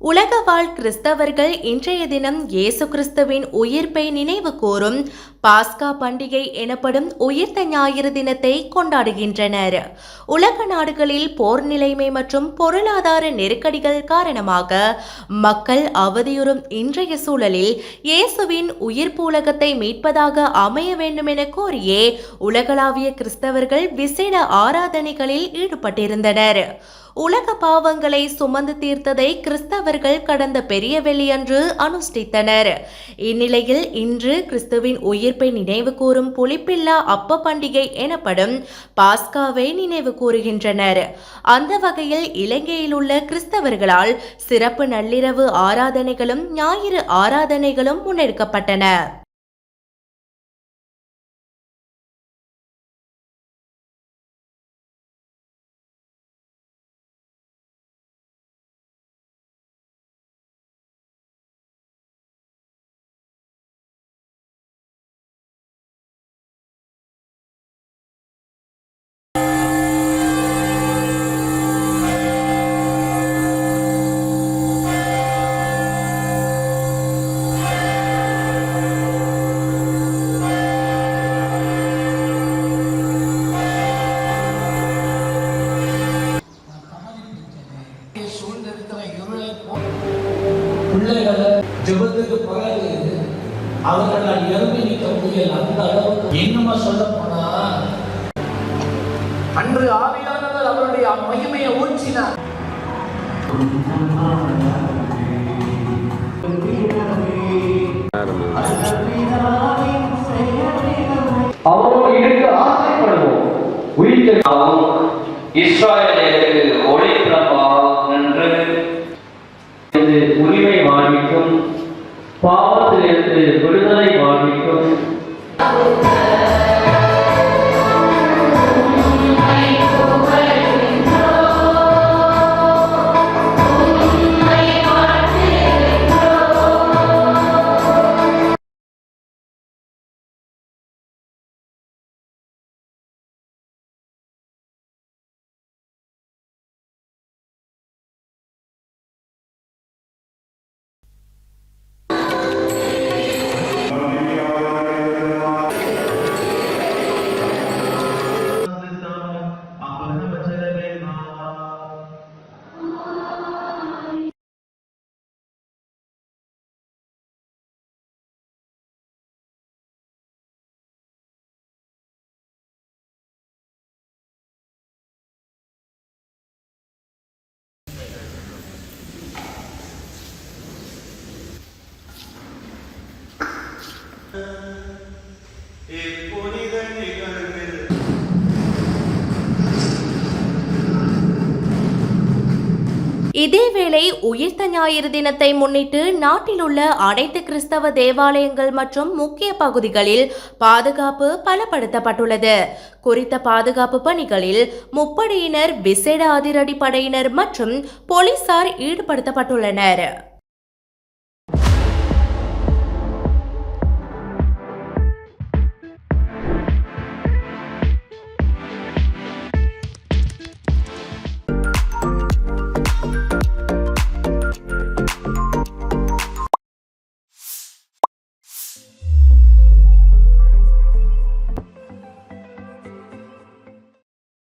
உலக வாழ் கிறிஸ்தவர்கள் இன்றைய தினம் இயேசு கிறிஸ்துவின் உயிர்ப்பை நினைவு கூறும் பாஸ்கா பண்டிகை எனப்படும் உயிர்த்த ஞாயிறு தினத்தை கொண்டாடுகின்றனர். உலக நாடுகளில் போர் நிலைமை மற்றும் பொருளாதார நெருக்கடிகள் காரணமாக மக்கள் அவதியுறும் இன்றைய சூழலில் இயேசுவின் உயிர்ப்பு உலகத்தை மீட்பதாக அமைய வேண்டும் என கோரியே உலகளாவிய கிறிஸ்தவர்கள் விசேட ஆராதனைகளில் ஈடுபட்டிருந்தனர். உலக பாவங்களை சுமந்து தீர்த்ததை கிறிஸ்தவர்கள் கடந்த பெரிய வெள்ளியன்று அனுஷ்டித்தனர். இந்நிலையில் இன்று கிறிஸ்துவின் உயிர்ப்பை நினைவு கூறும் புலிப்பில்லா அப்ப பண்டிகை எனப்படும் பாஸ்காவை நினைவு கூறுகின்றனர். அந்த வகையில் இலங்கையில் உள்ள கிறிஸ்தவர்களால் சிறப்பு நள்ளிரவு ஆராதனைகளும் ஞாயிறு ஆராதனைகளும் முன்னெடுக்கப்பட்டன. ஜபத்துக்கு பிறகு அவர்களால் எழுப்பி நிற்க முடியல அந்த அளவுக்கு இன்னுமா சொல்ல போனா அன்று ஆவியானவர் அவருடைய மகிமையை ஊற்றினார். அவரோடு இருக்க ஆசைப்படுவோம். உயிர்த்தெழுவும் இஸ்ராயலுக்கு பாவத்திலிருந்து விடுதலை வாழ்விக்கும். இப்புனித நிகழ்வில். இதேவேளை உயிர்த்த ஞாயிறு தினத்தை முன்னிட்டு நாட்டில் உள்ள அனைத்து கிறிஸ்தவ தேவாலயங்கள் மற்றும் முக்கிய பகுதிகளில் பாதுகாப்பு பலப்படுத்தப்பட்டுள்ளது. குறித்த பாதுகாப்பு பணிகளில் முப்படையினர் விசேட அதிரடி படையினர் மற்றும் போலீசார் ஈடுபடுத்தப்பட்டுள்ளனர்.